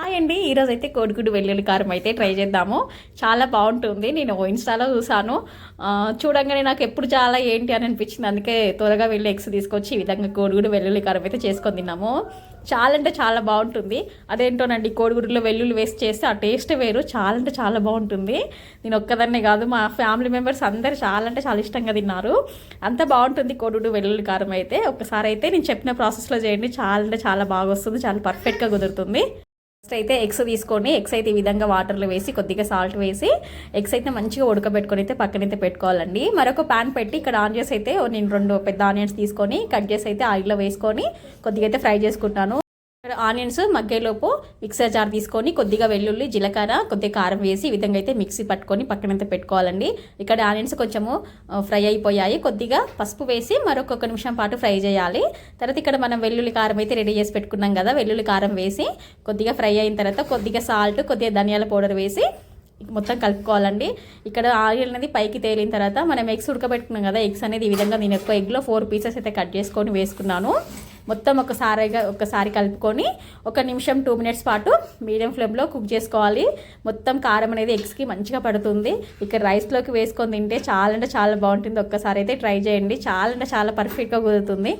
Hi అండి. ఈరోజు అయితే కోడిగుడ్డు వెల్లుల్లి కారం అయితే ట్రై చేద్దాము. చాలా బాగుంటుంది. నేను ఇన్స్టాలో చూసాను చూడంగానే నాకు ఎప్పుడు చాలా ఏంటి అని అనిపించింది. అందుకే త్వరగా వెళ్ళి ఎగ్స్ తీసుకొచ్చి ఈ విధంగా కోడిగుడ్డు వెల్లుల్లి కారం అయితే చేసుకొని తిన్నాము. చాలా అంటే చాలా బాగుంటుంది. అదేంటోనండి కోడిగుడ్డులో వెల్లుల్లి వేస్ట్ చేస్తే ఆ టేస్ట్ వేరు. చాలా అంటే చాలా బాగుంటుంది. నేను ఒక్కదాన్నే కాదు మా ఫ్యామిలీ మెంబర్స్ అందరు చాలా అంటే చాలా ఇష్టంగా తిన్నారు. అంత బాగుంటుంది కోడిగుడ్డు వెల్లుల్లి కారం అయితే. ఒకసారి అయితే నేను చెప్పిన ప్రాసెస్లో చేయండి. చాలా అంటే చాలా బాగా వస్తుంది చాలా పర్ఫెక్ట్గా కుదురుతుంది. ఫస్ట్ అయితే ఎగ్స్ తీసుకొని ఎగ్స్ అయితే ఈ విధంగా వాటర్లో వేసి కొద్దిగా సాల్ట్ వేసి ఎగ్స్ అయితే మంచిగా ఉడకబెట్టుకొని అయితే పక్కనైతే పెట్టుకోవాలండి. మరొక ప్యాన్ పెట్టి ఇక్కడ ఆన్ చేసి అయితే నేను రెండు పెద్ద ఆనియన్స్ తీసుకొని కట్ చేసి అయితే ఆయిల్లో వేసుకొని కొద్దిగా అయితే ఫ్రై చేసుకుంటాను. ఆనియన్స్ మగ్గేలోపు మిక్సర్ జార్ తీసుకొని కొద్దిగా వెల్లుల్లి జీలకర్ర కొద్దిగా కారం వేసి ఈ విధంగా అయితే మిక్సీ పట్టుకొని పక్కనంతా పెట్టుకోవాలండి. ఇక్కడ ఆనియన్స్ కొంచెము ఫ్రై అయిపోయాయి. కొద్దిగా పసుపు వేసి మరొక నిమిషం పాటు ఫ్రై చేయాలి. తర్వాత ఇక్కడ మనం వెల్లుల్లి కారం అయితే రెడీ చేసి పెట్టుకున్నాం కదా వెల్లుల్లి కారం వేసి కొద్దిగా ఫ్రై అయిన తర్వాత కొద్దిగా సాల్ట్ కొద్దిగా ధనియాల పౌడర్ వేసి మొత్తం కలుపుకోవాలండి. ఇక్కడ ఆయిల్ అనేది పైకి తేలిన తర్వాత మనం ఎగ్స్ ఉడకబెట్టుకున్నాం కదా ఎగ్స్ అనేది ఈ విధంగా నేను ఎక్కువ ఎగ్లో ఫోర్ పీసెస్ అయితే కట్ చేసుకొని వేసుకున్నాను. మొత్తం ఒకసారిగా ఒకసారి కలుపుకొని ఒక నిమిషం టూ మినిట్స్ పాటు మీడియం ఫ్లేమ్లో కుక్ చేసుకోవాలి. మొత్తం కారం అనేది ఎగ్స్కి మంచిగా పడుతుంది. ఇక్కడ రైస్లోకి వేసుకొని తింటే చాలా అంటే చాలా బాగుంటుంది. ఒక్కసారి అయితే ట్రై చేయండి. చాలా అంటే చాలా పర్ఫెక్ట్గా కుదురుతుంది.